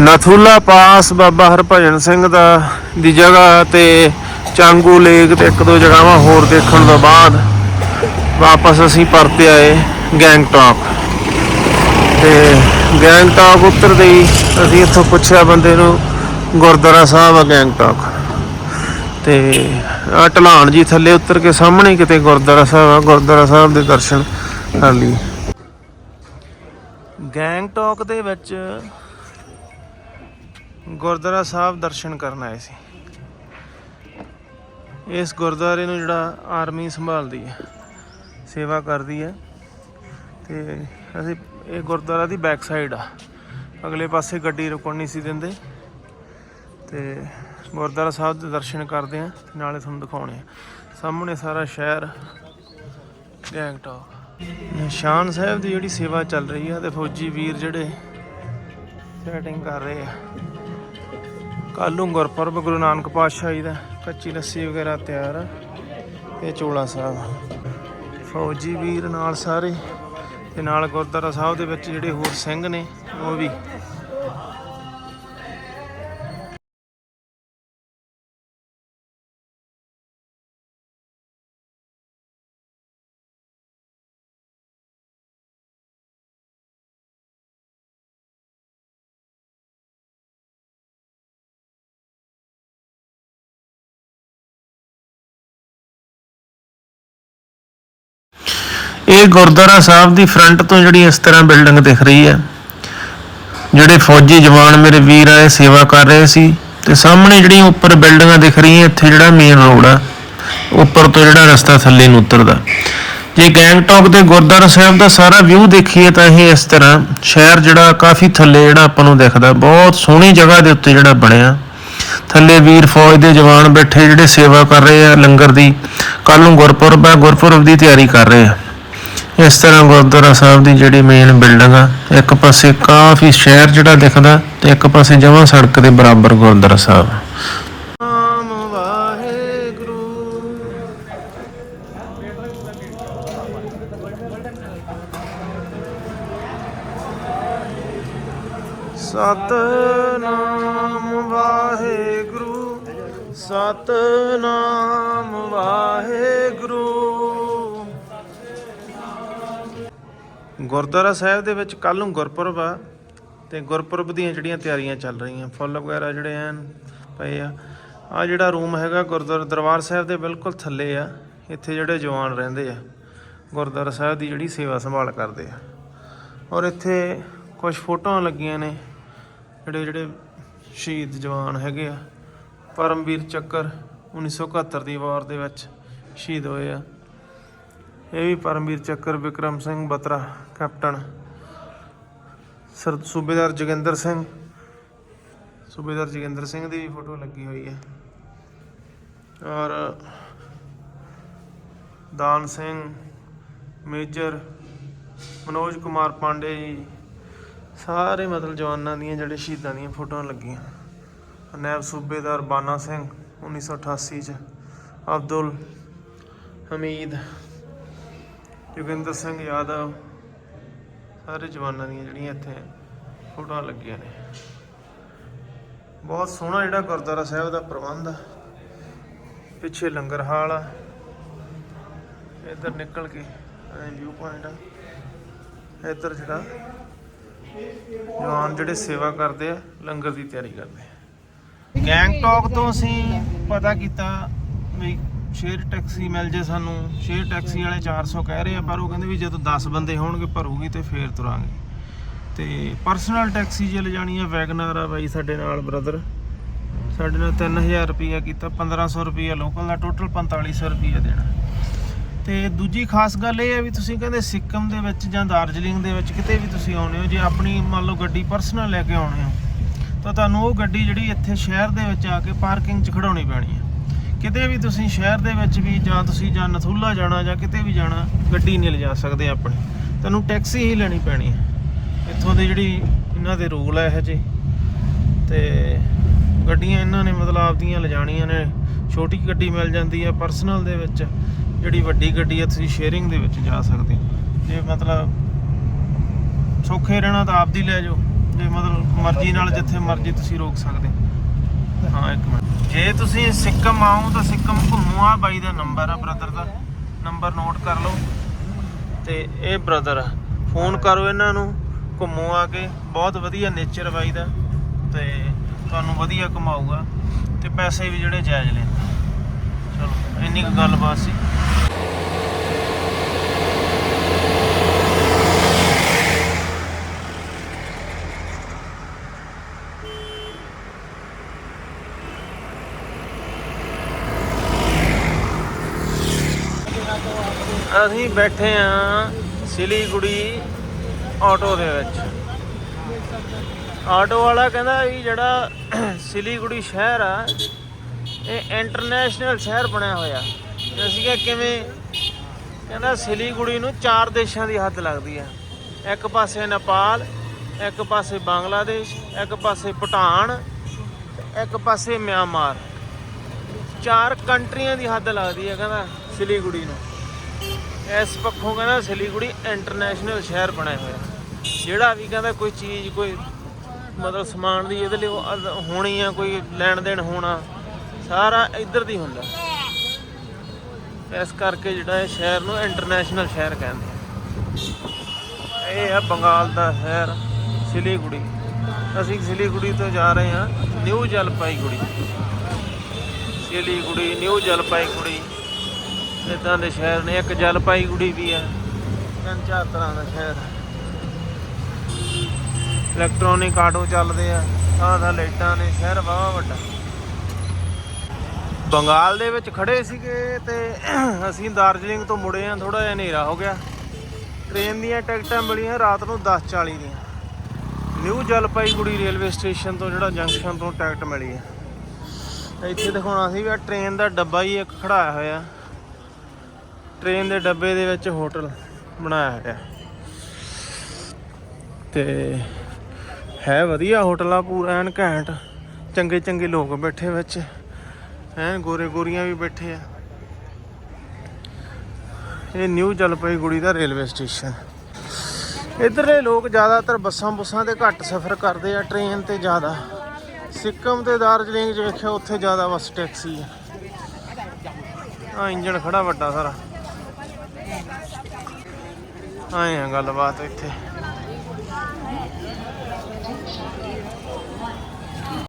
ਨਥੂਲਾ ਪਾਸ ਬਾਬਾ ਹਰਭਜਨ ਸਿੰਘ ਦਾ ਦੀ ਜਗ੍ਹਾ ਤੇ ਚਾਂਗੂ ਲੇਕ ਤੇ ਇੱਕ ਦੋ ਜਗ੍ਹਾਵਾਂ ਹੋਰ ਦੇਖਣ ਤੋਂ ਬਾਅਦ ਵਾਪਸ ਅਸੀਂ ਪਰਤੇ ਆਏ ਗੈਂਗਟੌਕ ਤੇ ਗੈਂਗਟੌਕ ਉਤਰਦੇ ਹੀ ਅਸੀਂ ਇੱਥੋਂ ਪੁੱਛਿਆ ਬੰਦੇ ਨੂੰ, ਗੁਰਦੁਆਰਾ ਸਾਹਿਬ ਆ ਗੈਂਗਟੌਕ ਤੇ ਆ ਢਲਾਣ ਜੀ ਥੱਲੇ ਉਤਰ ਕੇ ਸਾਹਮਣੇ ਕਿਤੇ ਗੁਰਦੁਆਰਾ ਸਾਹਿਬ ਆ, ਗੁਰਦੁਆਰਾ ਸਾਹਿਬ ਦੇ ਦਰਸ਼ਨ ਕਰ ਲਈ ਗੈਂਗਟੌਕ ਦੇ ਵਿੱਚ ਗੁਰਦੁਆਰਾ ਸਾਹਿਬ ਦਰਸ਼ਨ ਕਰਨ ਆਏ ਸੀ। ਇਸ ਗੁਰਦੁਆਰੇ ਨੂੰ ਜਿਹੜਾ ਆਰਮੀ ਸੰਭਾਲਦੀ ਹੈ, ਸੇਵਾ ਕਰਦੀ ਹੈ ਤੇ ਅਸੀਂ ਇਹ ਗੁਰਦੁਆਰਾ ਦੀ ਬੈਕ ਸਾਈਡ ਆ। ਅਗਲੇ ਪਾਸੇ ਗੱਡੀ ਰੁਕਣ ਨਹੀਂ ਸੀ ਦਿੰਦੇ ਤੇ ਗੁਰਦੁਆਰਾ ਸਾਹਿਬ ਦੇ ਦਰਸ਼ਨ ਕਰਦੇ ਆ ਤੇ ਨਾਲੇ ਤੁਹਾਨੂੰ ਦਿਖਾਉਣੇ ਆ ਸਾਹਮਣੇ ਸਾਰਾ ਸ਼ਹਿਰ ਗੈਂਗਟੌਕ ਨਿਸ਼ਾਨ ਸਾਹਿਬ ਦੀ ਜਿਹੜੀ ਸੇਵਾ ਚੱਲ ਰਹੀ ਆ ਤੇ ਫੌਜੀ ਵੀਰ ਜਿਹੜੇ ਸੈਟਿੰਗ ਕਰ ਰਹੇ ਆ। ਕੱਲ੍ਹ ਨੂੰ ਗੁਰਪੁਰਬ ਗੁਰੂ ਨਾਨਕ ਪਾਤਸ਼ਾਹ ਜੀ ਦਾ ਕੱਚੀ ਲੱਸੀ ਵਗੈਰਾ ਤਿਆਰ ਆ ਇਹ ਚੋਲਾ ਸਾਹਿਬ ਫੌਜੀ ਵੀਰ ਨਾਲ ਸਾਰੇ ਤੇ ਨਾਲ ਗੁਰਦੁਆਰਾ ਸਾਹਿਬ ਦੇ ਵਿੱਚ ਜਿਹੜੇ ਹੋਰ ਸਿੰਘ ਨੇ, ਉਹ ਵੀ ਇਹ ਗੁਰਦੁਆਰਾ ਸਾਹਿਬ ਦੀ ਫਰੰਟ ਤੋਂ ਜਿਹੜੀ ਇਸ ਤਰ੍ਹਾਂ ਬਿਲਡਿੰਗ ਦਿਖ ਰਹੀ ਹੈ, ਜਿਹੜੇ ਫੌਜੀ ਜਵਾਨ ਮੇਰੇ ਵੀਰ ਆਏ, ਸੇਵਾ ਕਰ ਰਹੇ ਸੀ, ਤੇ ਸਾਹਮਣੇ ਜਿਹੜੀਆਂ ਉੱਪਰ ਬਿਲਡਿੰਗਾਂ ਦਿਖ ਰਹੀਆਂ, ਇੱਥੇ ਜਿਹੜਾ ਮੇਨ ਰੋਡ ਆ, ਉੱਪਰ ਤੋਂ ਜਿਹੜਾ ਰਸਤਾ ਥੱਲੇ ਨੂੰ ਉਤਰਦਾ। ਜੇ ਗੈਂਗਟੌਕ ਦੇ ਗੁਰਦੁਆਰਾ ਸਾਹਿਬ ਦਾ ਸਾਰਾ ਵਿਊ ਦੇਖੀਏ ਤਾਂ ਇਹ ਇਸ ਤਰ੍ਹਾਂ ਸ਼ਹਿਰ ਜਿਹੜਾ ਕਾਫੀ ਥੱਲੇ ਜਿਹੜਾ ਆਪਾਂ ਨੂੰ ਦਿਖਦਾ, ਬਹੁਤ ਸੋਹਣੀ ਜਗ੍ਹਾ ਦੇ ਉੱਤੇ ਜਿਹੜਾ ਬਣਿਆ। ਥੱਲੇ ਵੀਰ ਫੌਜ ਦੇ ਜਵਾਨ ਬੈਠੇ ਜਿਹੜੇ ਸੇਵਾ ਕਰ ਰਹੇ ਆ, ਲੰਗਰ ਦੀ ਕੱਲ ਨੂੰ ਗੁਰਪੁਰਬ ਆ, ਗੁਰਪੁਰਬ ਦੀ ਤਿਆਰੀ ਕਰ ਰਹੇ ਆ। ਇਸ ਤਰ੍ਹਾਂ ਗੁਰਦੁਆਰਾ ਸਾਹਿਬ ਦੀ ਜਿਹੜੀ ਮੇਨ ਬਿਲਡਿੰਗ ਆ, ਇੱਕ ਪਾਸੇ ਕਾਫੀ ਸ਼ਹਿਰ ਜਿਹੜਾ ਦਿਖਦਾ ਤੇ ਇੱਕ ਪਾਸੇ ਜਮਾਂ ਸੜਕ ਦੇ ਬਰਾਬਰ ਗੁਰਦੁਆਰਾ ਸਾਹਿਬ। ਵਾਹਿਗੁਰੂ। ਸਤਨਾਮ ਵਾਹਿਗੁਰੂ। ਸਤਨਾਮ ਵਾਹਿਗੁਰੂ। ਗੁਰਦੁਆਰਾ ਸਾਹਿਬ ਦੇ ਵਿੱਚ ਕੱਲ ਨੂੰ ਗੁਰਪੁਰਬ ਆ ਤੇ ਗੁਰਪੁਰਬ ਦੀਆਂ ਜਿਹੜੀਆਂ ਤਿਆਰੀਆਂ ਚੱਲ ਰਹੀਆਂ, ਫੁੱਲ ਵਗੈਰਾ ਜਿਹੜੇ ਐਨ ਪਏ ਆ। ਆ ਜਿਹੜਾ ਰੂਮ ਹੈਗਾ ਗੁਰਦੁਆਰਾ ਦਰਬਾਰ ਸਾਹਿਬ ਦੇ ਬਿਲਕੁਲ ਥੱਲੇ ਆ, ਇੱਥੇ ਜਿਹੜੇ ਜਵਾਨ ਰਹਿੰਦੇ ਆ, ਗੁਰਦੁਆਰਾ ਸਾਹਿਬ ਦੀ ਜਿਹੜੀ ਸੇਵਾ ਸੰਭਾਲ ਕਰਦੇ ਆ। ਔਰ ਇੱਥੇ ਕੁਝ ਫੋਟੋਆਂ ਲੱਗੀਆਂ ਨੇ, ਜਿਹੜੇ ਜਿਹੜੇ ਸ਼ਹੀਦ ਜਵਾਨ ਹੈਗੇ ਆ, ਪਰਮਵੀਰ ਚੱਕਰ 1971 ਦੀ ਵਾਰ ਦੇ ਵਿੱਚ ਸ਼ਹੀਦ ਹੋਏ ਆ। ਇਹ ਵੀ ਪਰਮਵੀਰ ਚੱਕਰ ਵਿਕਰਮ ਸਿੰਘ ਬਤਰਾ, ਕੈਪਟਨ। ਸਰ, ਸੂਬੇਦਾਰ ਜੋਗਿੰਦਰ ਸਿੰਘ। ਸੂਬੇਦਾਰ ਜੋਗਿੰਦਰ ਸਿੰਘ ਦੀ ਵੀ ਫੋਟੋ ਲੱਗੀ ਹੋਈ ਹੈ। ਔਰ ਦਾਨ ਸਿੰਘ, ਮੇਜਰ, ਮਨੋਜ ਕੁਮਾਰ ਪਾਂਡੇ ਜੀ, ਸਾਰੇ ਮਤਲਬ ਜਵਾਨਾਂ ਦੀਆਂ ਜਿਹੜੇ ਸ਼ਹੀਦਾਂ ਦੀਆਂ ਫੋਟੋਆਂ ਲੱਗੀਆਂ। ਨੈਬ ਸੂਬੇਦਾਰ ਬਾਨਾ ਸਿੰਘ 1988 ਚ, ਅਬਦੁਲ ਹਮੀਦ। ਜੋਗਿੰਦਰ ਸਿੰਘ ਯਾਦਵ ਸਾਰੇ ਜਵਾਨਾਂ ਦੀਆਂ ਜਿਹੜੀਆਂ ਇੱਥੇ ਫੋਟੋਆਂ ਲੱਗੀਆਂ ਨੇ। ਬਹੁਤ ਸੋਹਣਾ ਜਿਹੜਾ ਗੁਰਦੁਆਰਾ ਸਾਹਿਬ ਦਾ ਪ੍ਰਬੰਧ ਆ। ਪਿੱਛੇ ਲੰਗਰ ਹਾਲ ਆ। ਇੱਧਰ ਨਿਕਲ ਕੇ ਵਿਊ ਪੁਆਇੰਟ ਆ। ਇੱਧਰ ਜਿਹੜਾ ਜਵਾਨ ਜਿਹੜੇ ਸੇਵਾ ਕਰਦੇ ਆ, ਲੰਗਰ ਦੀ ਤਿਆਰੀ ਕਰਦੇ ਆ। ਗੈਂਗਟੌਕ ਤੋਂ ਅਸੀਂ ਪਤਾ ਕੀਤਾ ਵੀ ਸ਼ੇਅਰ ਟੈਕਸੀ ਮਿਲ ਜੇ ਸਾਨੂੰ ਸ਼ੇਅਰ ਟੈਕਸੀ ਵਾਲੇ 400 ਕਹਿ ਰਹੇ ਆ, ਪਰ ਉਹ ਕਹਿੰਦੇ ਵੀ ਜਦੋਂ 10 ਬੰਦੇ ਹੋਣਗੇ ਭਰੂਗੀ ਤੇ ਫੇਰ ਤੁਰਾਂਗੇ। ਤੇ ਪਰਸਨਲ ਟੈਕਸੀ ਜੇ ਲਿਜਾਣੀ ਆ ਵੈਗਨਰ ਆ ਬਾਈ ਸਾਡੇ ਨਾਲ ਬ੍ਰਦਰ ਸਾਡੇ ਨਾਲ 3000 ਰੁਪਈਆ ਕੀਤਾ 1500 ਰੁਪਈਆ ਲੋਕਲ ਦਾ ਟੋਟਲ 4500 ਰੁਪਈਆ ਦੇਣਾ। ਤੇ ਦੂਜੀ ਖਾਸ ਗੱਲ ਇਹ ਹੈ ਵੀ ਤੁਸੀਂ ਕਹਿੰਦੇ ਸਿੱਕਮ ਦੇ ਵਿੱਚ ਜਾਂ ਦਾਰਜਲਿੰਗ ਦੇ ਵਿੱਚ ਕਿਤੇ ਵੀ ਤੁਸੀਂ ਆਉਣੇ ਹੋ, ਜੇ ਆਪਣੀ ਮੰਨ ਲਓ ਗੱਡੀ ਪਰਸਨਲ ਲੈ ਕੇ ਆਉਣੇ ਹੋ, ਤਾਂ ਤੁਹਾਨੂੰ ਉਹ ਗੱਡੀ ਜਿਹੜੀ ਇੱਥੇ ਸ਼ਹਿਰ ਦੇ ਵਿੱਚ ਆ ਕੇ ਪਾਰਕਿੰਗ 'ਚ ਖੜਾਉਣੀ ਪੈਣੀ ਹੈ ਕਿਤੇ ਵੀ ਤੁਸੀਂ ਸ਼ਹਿਰ ਦੇ ਵਿੱਚ ਵੀ ਜਾਂ ਤੁਸੀਂ ਜਾਂ ਨਥੂਲਾ ਜਾਣਾ ਜਾਂ ਕਿਤੇ ਵੀ ਜਾਣਾ, ਗੱਡੀ ਨਹੀਂ ਲਿਜਾ ਸਕਦੇ ਆਪਣੀ। ਤੁਹਾਨੂੰ ਟੈਕਸੀ ਹੀ ਲੈਣੀ ਪੈਣੀ ਹੈ। ਇੱਥੋਂ ਦੀ ਜਿਹੜੀ ਇਹਨਾਂ ਦੇ ਰੂਲ ਹੈ ਇਹ ਜੇ ਤੇ ਗੱਡੀਆਂ ਇਹਨਾਂ ਨੇ ਮਤਲਬ ਆਪਦੀਆਂ ਲਿਜਾਣੀਆਂ ਨੇ। ਛੋਟੀ ਗੱਡੀ ਮਿਲ ਜਾਂਦੀ ਹੈ ਪਰਸਨਲ ਦੇ ਵਿੱਚ। ਜਿਹੜੀ ਵੱਡੀ ਗੱਡੀ ਹੈ, ਤੁਸੀਂ ਸ਼ੇਅਰਿੰਗ ਦੇ ਵਿੱਚ ਜਾ ਸਕਦੇ ਹੋ। ਜੇ ਮਤਲਬ ਸੌਖੇ ਰਹਿਣਾ ਤਾਂ ਆਪਦੀ ਲੈ ਜਾਓ। ਜੇ ਮਤਲਬ ਮਰਜ਼ੀ ਨਾਲ ਜਿੱਥੇ ਮਰਜ਼ੀ ਤੁਸੀਂ ਰੋਕ ਸਕਦੇ ਹਾਂ, ਇੱਕ ਮਿੰਟ। ਜੇ ਤੁਸੀਂ ਸਿੱਕਮ ਆਓ ਤਾਂ ਸਿੱਕਮ ਘੁੰਮੋ ਆ, ਬਾਈ ਦਾ ਨੰਬਰ ਆ ਬ੍ਰਦਰ ਦਾ। ਨੰਬਰ ਨੋਟ ਕਰ ਲਓ। ਤੇ ਇਹ ਬ੍ਰਦਰ ਆ। ਫੋਨ ਕਰੋ ਇਹਨਾਂ ਨੂੰ, ਘੁੰਮੋ ਆ ਕੇ। ਬਹੁਤ ਵਧੀਆ ਨੇਚਰ ਬਾਈ ਦਾ। ਤੇ ਤੁਹਾਨੂੰ ਵਧੀਆ ਕਮਾਊਗਾ ਤੇ ਪੈਸੇ ਵੀ ਜਿਹੜੇ ਜਾਇਜ਼ ਲੈਂਦਾ ਚਲੋ, ਇੰਨੀ ਕੁ ਗੱਲਬਾਤ ਸੀ। ਅਸੀਂ ਬੈਠੇ ਆ ਸਿਲੀਗੁੜੀ ਆਟੋ ਦੇ ਵਿੱਚ। ਆਟੋ ਵਾਲਾ ਕਹਿੰਦਾ ਵੀ ਜਿਹੜਾ ਸਿਲੀਗੁੜੀ ਸ਼ਹਿਰ ਆ, ਇਹ ਇੰਟਰਨੈਸ਼ਨਲ ਸ਼ਹਿਰ ਬਣਿਆ ਹੋਇਆ। ਤੇ ਅਸੀਂ ਕਿਹਾ, ਕਿਵੇਂ? ਕਹਿੰਦਾ, ਸਿਲੀਗੁੜੀ ਨੂੰ ਚਾਰ ਦੇਸ਼ਾਂ ਦੀ ਹੱਦ ਲੱਗਦੀ ਆ। ਇੱਕ ਪਾਸੇ ਨੇਪਾਲ, ਇੱਕ ਪਾਸੇ ਬੰਗਲਾਦੇਸ਼, ਇੱਕ ਪਾਸੇ ਭੂਟਾਨ, ਇੱਕ ਪਾਸੇ ਮਿਆਂਮਾਰ। ਚਾਰ ਕੰਟਰੀਆਂ ਦੀ ਹੱਦ ਲੱਗਦੀ ਹੈ ਕਹਿੰਦਾ, ਸਿਲੀਗੁੜੀ ਨੂੰ। ਇਸ ਪੱਖੋਂ ਕਹਿੰਦਾ ਸਿਲੀਗੁੜੀ ਇੰਟਰਨੈਸ਼ਨਲ ਸ਼ਹਿਰ ਬਣਿਆ ਹੋਇਆ। ਜਿਹੜਾ ਵੀ ਕਹਿੰਦਾ ਕੋਈ ਚੀਜ਼, ਕੋਈ ਮਤਲਬ ਸਮਾਨ ਦੀ ਇਹਦੇ ਲਈ ਹੋਣੀ ਆ, ਕੋਈ ਲੈਣ ਦੇਣ ਹੋਣਾ, ਸਾਰਾ ਇੱਧਰ ਦੀ ਹੁੰਦਾ। ਇਸ ਕਰਕੇ ਜਿਹੜਾ ਇਹ ਸ਼ਹਿਰ ਨੂੰ ਇੰਟਰਨੈਸ਼ਨਲ ਸ਼ਹਿਰ ਕਹਿੰਦੇ ਇਹ ਹੈ ਬੰਗਾਲ ਦਾ ਸ਼ਹਿਰ, ਸਿਲੀਗੁੜੀ। ਅਸੀਂ ਸਿਲੀਗੁੜੀ ਤੋਂ ਜਾ ਰਹੇ ਹਾਂ, ਨਿਊ ਜਲਪਾਈਗੁੜੀ। ਸਿਲੀਗੁੜੀ, ਨਿਊ ਜਲਪਾਈਗੁੜੀ। ਇਦਾਂ ਦੇ ਸ਼ਹਿਰ ਨੇ, ਇੱਕ ਜਲਪਾਈਗੁੜੀ ਵੀ ਹੈ ਤਿੰਨ ਚਾਰ ਤਰ੍ਹਾਂ ਦਾ ਸ਼ਹਿਰ ਇਲੈਕਟ੍ਰੋਨਿਕ ਆਟੋ ਚੱਲਦੇ ਆ, ਆਹ ਦਾ ਲਾਈਟਾਂ ਨੇ, ਸ਼ਹਿਰ ਵਾਵਾ ਵੱਡਾ। ਬੰਗਾਲ ਦੇ ਵਿੱਚ ਖੜੇ ਸੀਗੇ ਤੇ ਅਸੀਂ ਦਾਰਜਲਿੰਗ ਤੋਂ ਮੁੜੇ ਆ ਥੋੜਾ ਜਿਹਾ ਹਨੇਰਾ ਹੋ ਗਿਆ। ਟ੍ਰੇਨ ਦੀਆਂ ਟਿਕਟਾਂ ਮਿਲੀਆਂ ਰਾਤ ਨੂੰ 10:40 ਦੀਆਂ। ਨਿਊ ਜਲਪਾਈਗੁੜੀ ਰੇਲਵੇ ਸਟੇਸ਼ਨ ਤੋਂ ਜਿਹੜਾ ਜੰਕਸ਼ਨ ਤੋਂ ਟਿਕਟ ਮਿਲੀ ਹੈ ਇੱਥੇ ਦਿਖਾਉਣਾ ਸੀ ਵੀ ਟ੍ਰੇਨ ਦਾ ਡੱਬਾ ਹੀ ਇੱਕ ਖੜਾਇਆ ਹੋਇਆ। ਟ੍ਰੇਨ ਦੇ ਡੱਬੇ ਦੇ ਵਿੱਚ ਹੋਟਲ ਬਣਾਇਆ ਹੋਇਆ। ਤੇ ਹੈ ਵਧੀਆ ਹੋਟਲ ਆ, ਪੂਰਾ ਐਨ ਘੈਂਟ। ਚੰਗੇ ਚੰਗੇ ਲੋਕ ਬੈਠੇ ਵਿੱਚ। ਐਨ ਗੋਰੇ ਗੋਰੀਆਂ ਵੀ ਬੈਠੇ ਆ। ਇਹ ਨਿਊ ਜਲਪਾਈਗੁੜੀ ਦਾ ਰੇਲਵੇ ਸਟੇਸ਼ਨ। ਇੱਧਰਲੇ ਲੋਕ ਜ਼ਿਆਦਾਤਰ ਬੱਸਾਂ ਬੁੱਸਾਂ ਤੇ ਘੱਟ ਸਫ਼ਰ ਕਰਦੇ ਆ, ਟ੍ਰੇਨ ਤੇ ਜ਼ਿਆਦਾ। ਸਿੱਕਮ ਤੇ ਦਾਰਜਲਿੰਗ 'ਚ ਵੇਖਿਆ, ਉੱਥੇ ਜ਼ਿਆਦਾ ਬੱਸ ਟੈਕਸੀ ਆ। ਆ ਇੰਜਣ ਖੜਾ ਵੱਡਾ ਸਾਰਾ। ਆਏ ਆ ਗੱਲਬਾਤ ਇੱਥੇ।